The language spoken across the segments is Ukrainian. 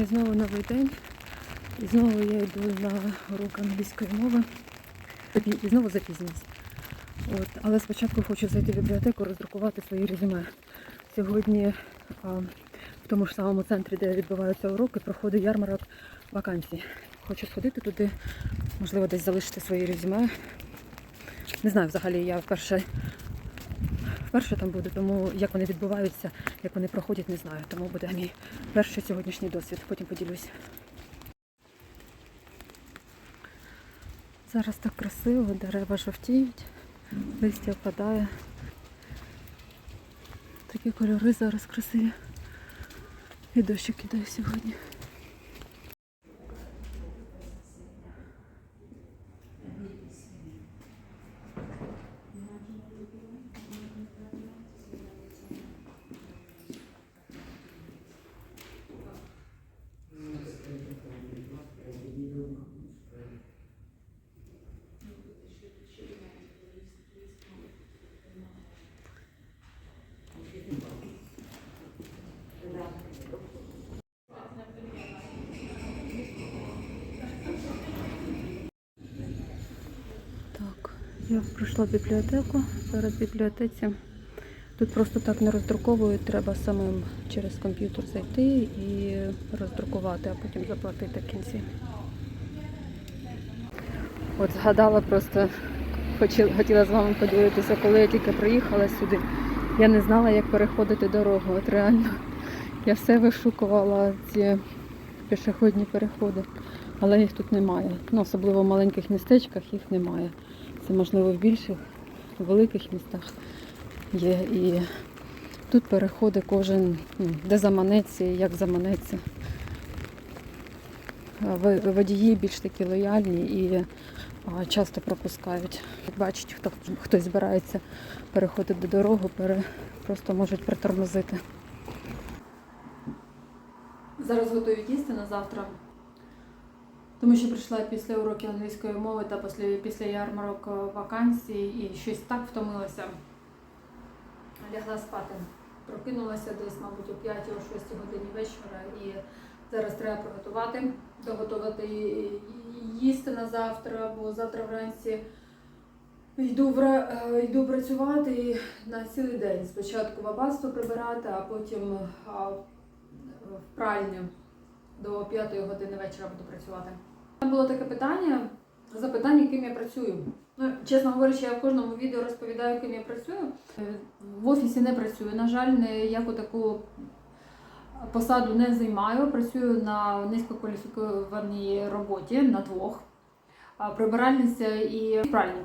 І знову новий день. І знову я йду на урок англійської мови. І знову запізнююсь. От. Але спочатку хочу зайти в бібліотеку, роздрукувати свої резюме. Сьогодні а, в тому ж самому центрі, де відбуваються уроки, проходить ярмарок вакансій. Хочу сходити туди, можливо, десь залишити свої резюме. Не знаю, взагалі я вперше, вперше там буду, тому як вони відбуваються, як вони проходять, не знаю. Тому буде мій перший сьогоднішній досвід. Потім поділюсь. Зараз так красиво, дерева жовтіють, листя впадає. Такі кольори зараз красиві. І дощик кидає сьогодні. Так, я пройшла бібліотеку. Зараз в бібліотеці. Тут просто так не роздруковують, треба самим через комп'ютер зайти і роздрукувати, а потім заплатити в кінці. От згадала просто, хотіла, з вами поділитися, коли я тільки приїхала сюди. Я не знала, як переходити дорогу. От реально я все вишукувала ці пішохідні переходи, але їх тут немає. Ну, особливо в маленьких містечках їх немає. Це можливо в більших, в великих містах є. І тут переходи кожен, ну, де заманеться і як заманеться. Водії більш такі лояльні і часто пропускають. Як бачить, хто хтось збирається переходити дорогу, пере, просто можуть притормозити. Зараз готую їсти на завтра. Тому що прийшла після уроків англійської мови та після, після ярмарок е, вакансій і щось так втомилася. Лягла спати. Прокинулася десь, мабуть, о 5 о 6 годині вечора і зараз треба приготувати, доготувати їсти на завтра, бо завтра вранці йду, е, йду працювати на цілий день. Спочатку в аббатство прибирати, а потім в пральню до 5 години вечора буду працювати. Там було таке питання, запитання, ким я працюю. Ну, чесно говорячи, я в кожному відео розповідаю, ким я працюю. Е, В офісі не працюю. На жаль, ніяку таку посаду не займаю. Працюю на низькокваліфікованій роботі на двох. Прибиральниця і пральня.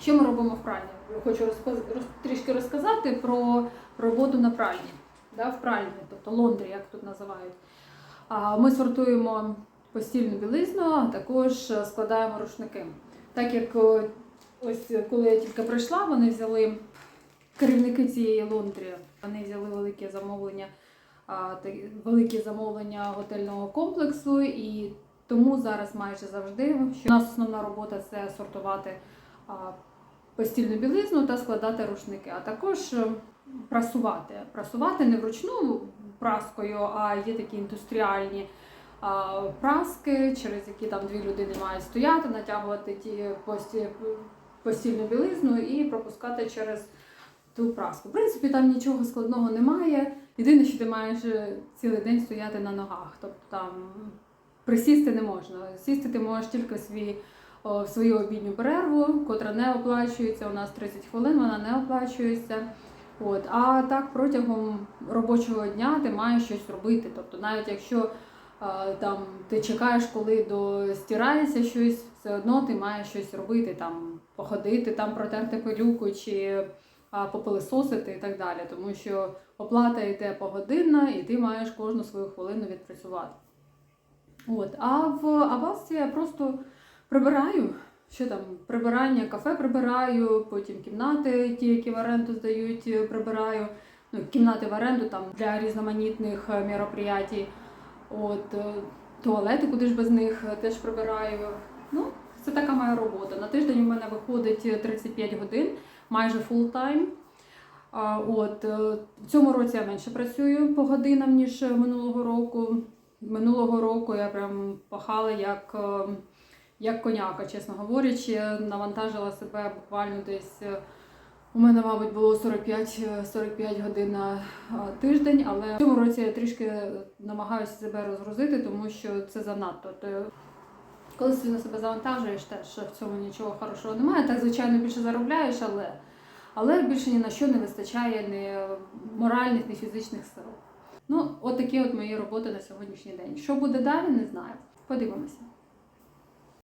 Що ми робимо в пральні? Хочу розказ... роз... трішки розказати про роботу на пральні, да, в пральні, тобто лондрі, як тут називають. Ми сортуємо постільну білизну, а також е, складаємо рушники. Так як ось коли я тільки прийшла, вони взяли керівники цієї лондрі, вони взяли велике замовлення, велике замовлення готельного комплексу, і тому зараз майже завжди що у нас основна робота це сортувати постільну білизну та складати рушники, а також е, прасувати. Прасувати не вручну праскою, а є такі індустріальні праски, через які там дві людини мають стояти, натягувати ті пості, постільну білизну і пропускати через ту праску. В принципі, там нічого складного немає. Єдине, що ти маєш е, цілий день стояти на ногах. Тобто там присісти не можна. Сісти ти можеш тільки свій, в свою обідню перерву, котра не оплачується. У нас 30 хвилин, вона не оплачується. От, а так протягом робочого дня ти маєш щось робити. Тобто, навіть якщо там ти чекаєш, коли достирається щось, все одно ти маєш щось робити, там походити, там протерти пилюку чи попилисосити і так далі. Тому що оплата йде погодинна, і ти маєш кожну свою хвилину відпрацювати. От, а в аббатстві я просто прибираю. Що там, прибирання, кафе прибираю, потім кімнати, ті, які в оренду здають, е, прибираю. Ну, кімнати в оренду там для різноманітних е, мероприятій. От, е, туалети, куди ж без них, теж прибираю. Ну, це така моя робота. На тиждень у мене виходить е, 35 годин, майже фул тайм. От в цьому році я менше працюю по годинам, ніж минулого року. Минулого року я прям пахала як, е, як коняка, чесно говорячи, навантажила себе буквально десь. е, У мене, мабуть, було 45, е, 45 годин на е, тиждень, але в цьому році я трішки намагаюся себе розгрузити, тому що це занадто. То коли сильно себе завантажуєш, теж в цьому нічого хорошого немає. Так, звичайно, більше заробляєш, але, але більше ні на що не вистачає ні моральних, ні фізичних сил. Ну, от такі от мої роботи на сьогоднішній день. Що буде далі, не знаю. Подивимося.